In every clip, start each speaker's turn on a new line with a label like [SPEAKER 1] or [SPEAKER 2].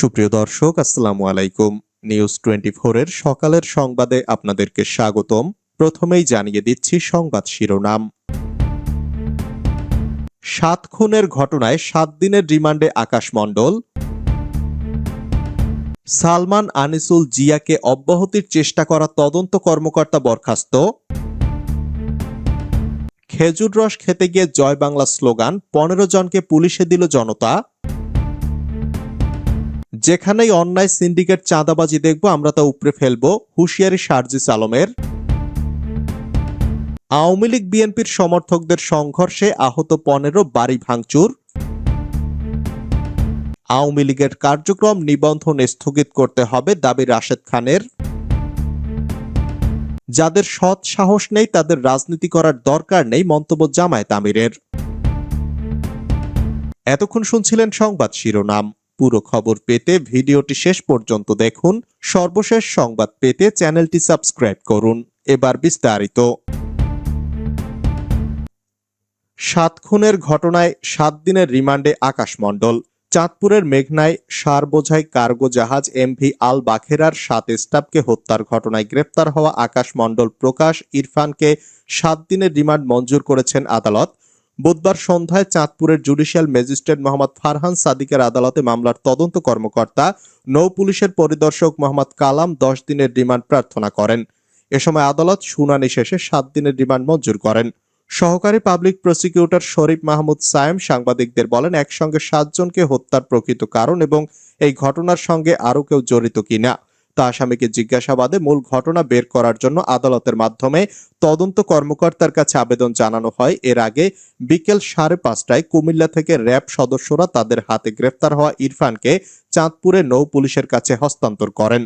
[SPEAKER 1] সুপ্রিয় দর্শক, আসসালামু আলাইকুম। নিউজ টোয়েন্টি এর সকালের সংবাদে আপনাদেরকে স্বাগতম। প্রথমেই জানিয়ে দিচ্ছি সংবাদ শিরোনাম। সাত খুনের ঘটনায় সাত দিনের রিমান্ডে আকাশ মণ্ডল সালমান আনিসুল জিয়াকে অব্যাহতির চেষ্টা করা তদন্ত কর্মকর্তা বরখাস্ত। খেজুর রস খেতে গিয়ে জয় বাংলা স্লোগান, পনেরো জনকে পুলিশে দিল জনতা। যেখানেই অন্যায় সিন্ডিকেট চাঁদাবাজি দেখব, আমরা তা উপরে ফেলব। হুঁশিয়ারি সার্জিস আলমের আওয়ামী লীগ বিএনপির সমর্থকদের সংঘর্ষে আহত পনেরো বাড়ি ভাঙচুর। আওয়ামী লীগের কার্যক্রম নিবন্ধন স্থগিত করতে হবে দাবি রাশেদ খানের। যাদের সৎ সাহস নেই, তাদের রাজনীতি করার দরকার নেই, মন্তব্য জামায়াত আমিরের। এতক্ষণ শুনছিলেন সংবাদ শিরোনাম। পুরো খবর পেতে ভিডিওটি শেষ পর্যন্ত দেখুন। সর্বশেষ সংবাদ পেতে চ্যানেলটি সাবস্ক্রাইব করুন। এবার বিস্তারিত। সাত খুনের ঘটনায় সাত দিনের রিমান্ডে আকাশ মণ্ডল চাঁদপুরের মেঘনায় সার বোঝাই কার্গো জাহাজ এমভি আল বাখেরার সাত স্টাফকে হত্যার ঘটনায় গ্রেপ্তার হওয়া আকাশ মণ্ডল প্রকাশ ইরফানকে সাত দিনের রিমান্ড মঞ্জুর করেছেন আদালত। বুধবার সন্ধ্যায় চাঁদপুরের জুডিশিয়াল ম্যাজিস্ট্রেট মোহাম্মদ ফারহান সাদিকের আদালতে মামলার তদন্ত কর্মকর্তা, নৌ পুলিশের পরিদর্শক মোহাম্মদ কালাম দশ দিনের রিমান্ড প্রার্থনা করেন। এ সময় আদালত শুনানি শেষে সাত দিনের রিমান্ড মঞ্জুর করেন। সহকারী পাবলিক প্রসিকিউটর শরীফ মাহমুদ সায়েম সাংবাদিকদের বলেন, একসঙ্গে সাতজনকে হত্যার প্রকৃত কারণ এবং এই ঘটনার সঙ্গে আরও কেউ জড়িত কিনা। তা আসামিকে জিজ্ঞাসাবাদে মূল ঘটনা বের করার জন্য আদালতের মাধ্যমে তদন্ত কর্মকর্তার কাছে আবেদন জানানো হয়। এর আগে বিকেল সাড়ে পাঁচটায় কুমিল্লা থেকে র্যাব সদস্যরা তাদের হাতে গ্রেফতার হওয়া ইরফানকে চাঁদপুরে নৌ পুলিশের কাছে হস্তান্তর করেন।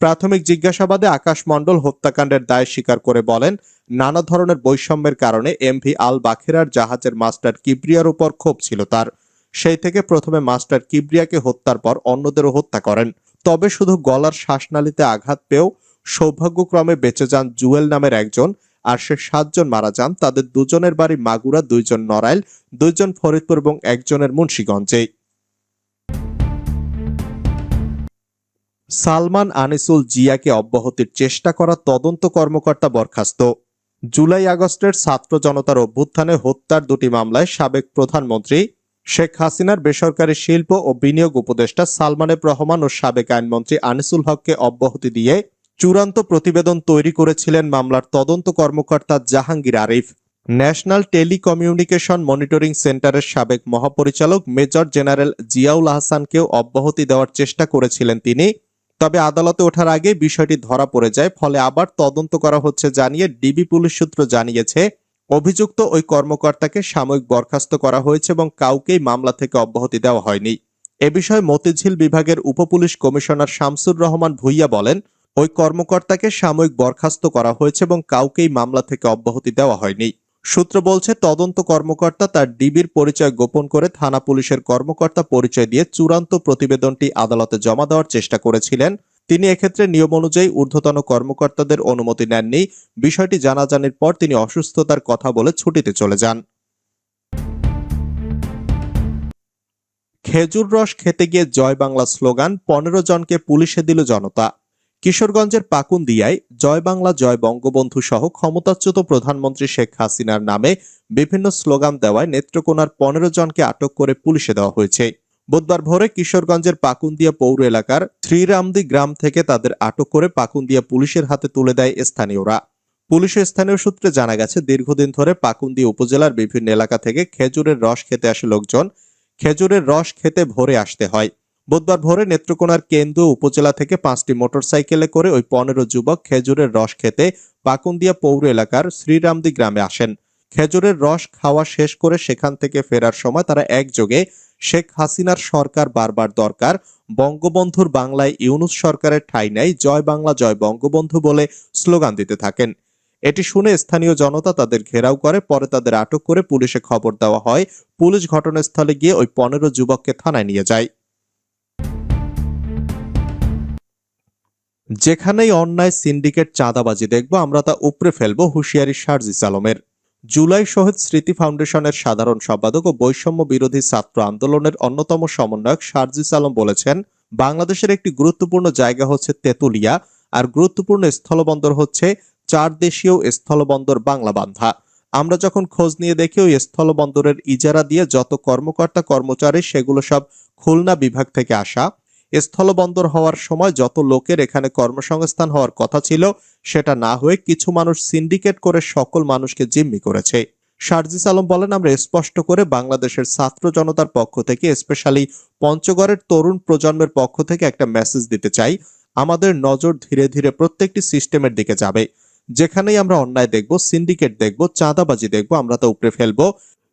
[SPEAKER 1] প্রাথমিক জিজ্ঞাসাবাদে আকাশ মণ্ডল হত্যাকাণ্ডের দায় স্বীকার করে বলেন, নানা ধরনের বৈষম্যের কারণে এমভি আল বাখেরার জাহাজের মাস্টার কিবরিয়ার উপর ক্ষোভ ছিল তার। সেই থেকে প্রথমে মাস্টার কিবরিয়াকে হত্যার পর অন্যদেরও হত্যা করেন। তবে শুধু গলার শ্বাসনালীতে আঘাত পেয়েও সৌভাগ্যক্রমে বেঁচে যান জুয়েল নামের একজন, আর সে সাতজন মারা যান। তাদের দুজনের বাড়ি মাগুরা, দুইজন নড়াইল, দুইজন ফরিদপুর এবং একজনের মুন্সীগঞ্জে সালমান আনিসুল জিয়াকে অব্যাহতির চেষ্টা করা তদন্ত কর্মকর্তা বরখাস্ত। জুলাই আগস্টের ছাত্র জনতার অভ্যুত্থানে হত্যার দুটি মামলায় সাবেক প্রধানমন্ত্রী শেখ হাসিনার বেসরকারি শিল্প ও বিনিয়োগ উপদেষ্টা সালমানের রহমান ও সাবেক আইনমন্ত্রী আনিসুল হককে অব্যাহতি দিয়ে চূড়ান্ত প্রতিবেদন তৈরি করেছিলেন মামলার তদন্ত কর্মকর্তা Jahangir Arif. National telecommunication monitoring সেন্টারের সাবেক মহাপরিচালক মেজর জেনারেল জিয়াউল আহসানকেও অব্যাহতি দেওয়ার চেষ্টা করেছিলেন তিনি। তবে আদালতে ওঠার আগে বিষয়টি ধরা পড়ে যায়, ফলে আবার তদন্ত করা হচ্ছে জানিয়ে ডিবি পুলিশ সূত্র জানিয়েছে অভিযুক্ত ওই কর্মকর্তাকে সাময়িক বরখাস্ত করা হয়েছে এবং কাউকেই মামলা থেকে অব্যাহতি দেওয়া হয়নি। এ বিষয়ে মতিঝিল বিভাগের উপপুলিশ কমিশনার শামসুর রহমান ভুইয়া বলেন, ওই কর্মকর্তাকে সাময়িক বরখাস্ত করা হয়েছে এবং কাউকেই মামলা থেকে অব্যাহতি দেওয়া হয়নি। সূত্র বলছে, তদন্ত কর্মকর্তা তার ডিবির পরিচয় গোপন করে থানা পুলিশের কর্মকর্তা পরিচয় দিয়ে চূড়ান্ত প্রতিবেদনটি আদালতে জমা দেওয়ার চেষ্টা করেছিলেন। তিনি এক্ষেত্রে নিয়ম অনুযায়ী ঊর্ধ্বতন কর্মকর্তাদের অনুমতি নেননি। বিষয়টি জানাজানির পর তিনি অসুস্থতার কথা বলে ছুটিতে চলে যান। খেজুর রস খেতে গিয়ে জয় বাংলা স্লোগান, পনেরো জনকে পুলিশে দিল জনতা। কিশোরগঞ্জের পাকুন্দিয়ায় জয় বাংলা, জয় বঙ্গবন্ধু সহ ক্ষমতাচ্যুত প্রধানমন্ত্রী শেখ হাসিনার নামে বিভিন্ন স্লোগান দেওয়ায় নেত্রকোনার পনেরো জনকে আটক করে পুলিশে দেওয়া হয়েছে। বুধবার ভোরে কিশোরগঞ্জের পাকুন্দিয়া পৌর এলাকার শ্রীরামদি গ্রাম থেকে তাদের আটক করে পাকুন্দিয়া পুলিশের হাতে তুলে দেয় স্থানীয়রা। পুলিশের স্থানীয় সূত্রে জানা গেছে, দীর্ঘদিন ধরে পাকুন্দিয়া উপজেলার বিভিন্ন এলাকা থেকে খেজুরের রস খেতে আসে লোকজন। খেজুরের রস খেতে ভোরে আসতে হয়। বুধবার ভোরে নেত্রকোনার কেন্দ্র উপজেলা থেকে পাঁচটি মোটরসাইকেলে করে ওই পনেরো যুবক খেজুরের রস খেতে পাকুন্দিয়া পৌর এলাকার শ্রীরামদি গ্রামে আসেন। খেজুরের রস খাওয়া শেষ করে সেখান থেকে ফেরার সময় তারা একযোগে শেখ হাসিনার সরকার বারবার দরকার। বঙ্গবন্ধুর বাংলায় ইউনুস সরকারের ঠাঁই নেয় জয় বাংলা, জয় বঙ্গবন্ধু বলে স্লোগান দিতে থাকেন। এটি শুনে স্থানীয় জনতা তাদের ঘেরাও করে, পরে তাদের আটক করে পুলিশে খবর দেওয়া হয়। পুলিশ ঘটনাস্থলে গিয়ে ওই পনেরো যুবককে থানায় নিয়ে যায়। যেখানেই অন্যায় সিন্ডিকেট চাঁদাবাজি দেখব, আমরা তা উপড়ে ফেলব, হুঁশিয়ারি সার্জিস আলমের। জুলাই শহীদ স্মৃতি ফাউন্ডেশনের সাধারণ সম্পাদক ও বৈষম্য বিরোধী ছাত্র আন্দোলনের অন্যতম সমন্বয়ক সার্জিস আলম বলেছেন, বাংলাদেশের একটি গুরুত্বপূর্ণ জায়গা হচ্ছে তেতুলিয়া, আর গুরুত্বপূর্ণ স্থলবন্দর হচ্ছে চার দেশীয় স্থলবন্দর বাংলাবান্ধা। আমরা যখন খোঁজ নিয়ে দেখি, ওই স্থলবন্দরের ইজারা দিয়ে যত কর্মকর্তা কর্মচারী সেগুলো সব খুলনা বিভাগ থেকে আসা। স্থলবন্দর হওয়ার সময় যত লোকের এখানে কর্মসংস্থান হওয়ার কথা ছিল, সেটা না হয়ে কিছু মানুষ সিন্ডিকেট করে সকল মানুষকে জিম্মি করেছে। শারজিস আলম বলেন, আমরা স্পষ্ট করে বাংলাদেশের ছাত্র জনতার পক্ষ থেকে স্পেশালি পঞ্চগড়ের তরুণ প্রজন্মের পক্ষ থেকে একটা মেসেজ দিতে চাই। আমাদের নজর ধীরে ধীরে প্রত্যেকটি সিস্টেমের দিকে যাবে। যেখানেই আমরা অন্যায় দেখব সিন্ডিকেট দেখব, চাঁদাবাজি দেখব, আমরা তা উপড়ে ফেলব।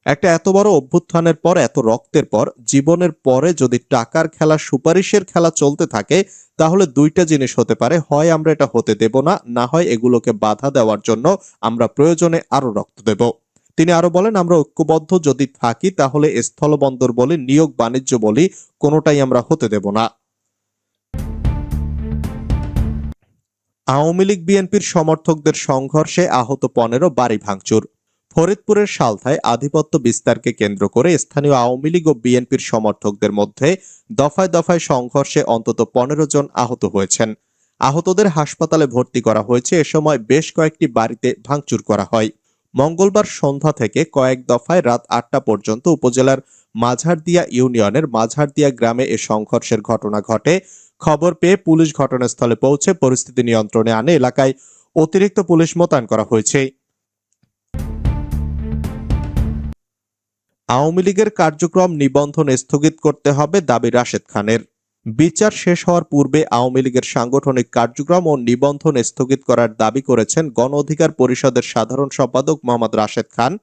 [SPEAKER 1] একটা এত বড় অভ্যুত্থানের পর, এত রক্তের পর, জীবনের পরে যদি টাকার খেলা, সুপারিশের খেলা চলতে থাকে, তাহলে দুইটা জিনিস হতে পারে। হয় আমরা এটা হতে দেব না না হয় এগুলোকে বাধা দেওয়ার জন্য আমরা প্রয়োজনে আরও রক্ত দেব। তিনি আরও বলেন, আমরা ঐক্যবদ্ধ যদি থাকি, তাহলে স্থলবন্দর বলি, নিয়োগ বাণিজ্য বলি, কোনোটাই আমরা হতে দেব না। আওয়ামী লীগ বিএনপির সমর্থকদের সংঘর্ষে আহত পনেরো বাড়ি ভাঙচুর। ফরিদপুরের সালথায় আধিপত্য বিস্তারকে কেন্দ্র করে স্থানীয় আওয়ামী লীগ ও বিএনপির সমর্থকদের মধ্যে দফায় দফায় সংঘর্ষে অন্তত পনেরো জন আহত হয়েছেন। আহতদের হাসপাতালে ভর্তি করা হয়েছে। এ সময় বেশ কয়েকটি বাড়িতে ভাঙচুর করা হয়। মঙ্গলবার সন্ধ্যা থেকে কয়েক দফায় রাত আটটা পর্যন্ত উপজেলার মাঝারদিয়া ইউনিয়নের মাঝারদিয়া গ্রামে এ সংঘর্ষের ঘটনা ঘটে। খবর পেয়ে পুলিশ ঘটনাস্থলে পৌঁছে পরিস্থিতি নিয়ন্ত্রণে আনে। এলাকায় অতিরিক্ত পুলিশ মোতায়েন করা হয়েছে। আওয়ামী লীগের কার্যক্রম নিবন্ধন স্থগিত করতে হবে দাবি রাশেদ খানের। বিচার শেষ হওয়ার পূর্বে আওয়ামী লীগের সাংগঠনিক কার্যক্রম ও নিবন্ধন স্থগিত করার দাবি করেছেন গণ অধিকার পরিষদের সাধারণ সম্পাদক মোহাম্মদ রাশেদ খান।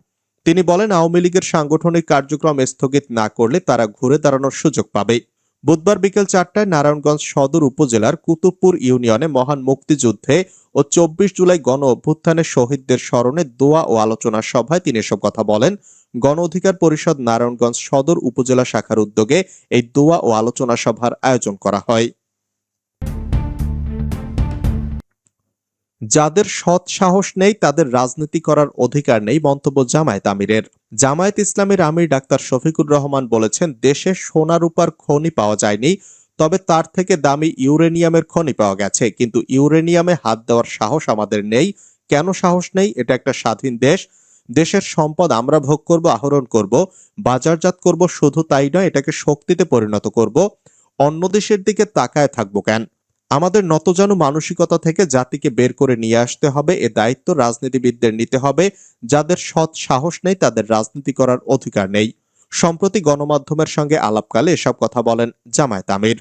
[SPEAKER 1] তিনি বলেন, আওয়ামী লীগের সাংগঠনিক কার্যক্রম স্থগিত না করলে তারা ঘুরে দাঁড়ানোর সুযোগ পাবে বুধবার বিকেল চারটায় নারায়ণগঞ্জ সদর উপজেলার কুতুবপুর ইউনিয়নে মহান মুক্তিযুদ্ধে ও চব্বিশ জুলাই গণ অভ্যুত্থানের শহীদদের স্মরণে দোয়া ও আলোচনা সভায় তিনি এসব কথা বলেন। গণ অধিকার পরিষদ নারায়ণগঞ্জ সদর উপজেলা শাখার উদ্যোগে এই দোয়া ও আলোচনা সভার আয়োজন করা হয়। যাদের সৎ সাহস নেই, তাদের রাজনীতি করার অধিকার নেই মন্তব্য জামায়াত আমিরের। জামায়াত ইসলামের আমির ডাক্তার শফিকুর রহমান বলেছেন, দেশে সোনা রূপার খনি পাওয়া যায়নি, তবে তার থেকে দামি ইউরেনিয়ামের খনি পাওয়া গেছে। কিন্তু ইউরেনিয়ামে হাত দেওয়ার সাহস আমাদের নেই। কেন সাহস নেই? এটা একটা স্বাধীন দেশ। দেশের সম্পদ আমরা ভোগ করব, আহরণ করব, বাজারজাত করব, শুধু তাই নয়, এটাকে শক্তিতে পরিণত করব। অন্য দেশের দিকে তাকায় থাকব কেন? আমাদের নতজানু মানসিকতা থেকে জাতিকে বের করে নিয়ে আসতে হবে, এ দায়িত্ব রাজনীতিবিদদের নিতে হবে, যাদের সৎ সাহস নেই তাদের রাজনীতি করার অধিকার নেই। সম্প্রতি গণমাধ্যমের সঙ্গে আলাপকালে এসব কথা বলেন জামায়াত আমির।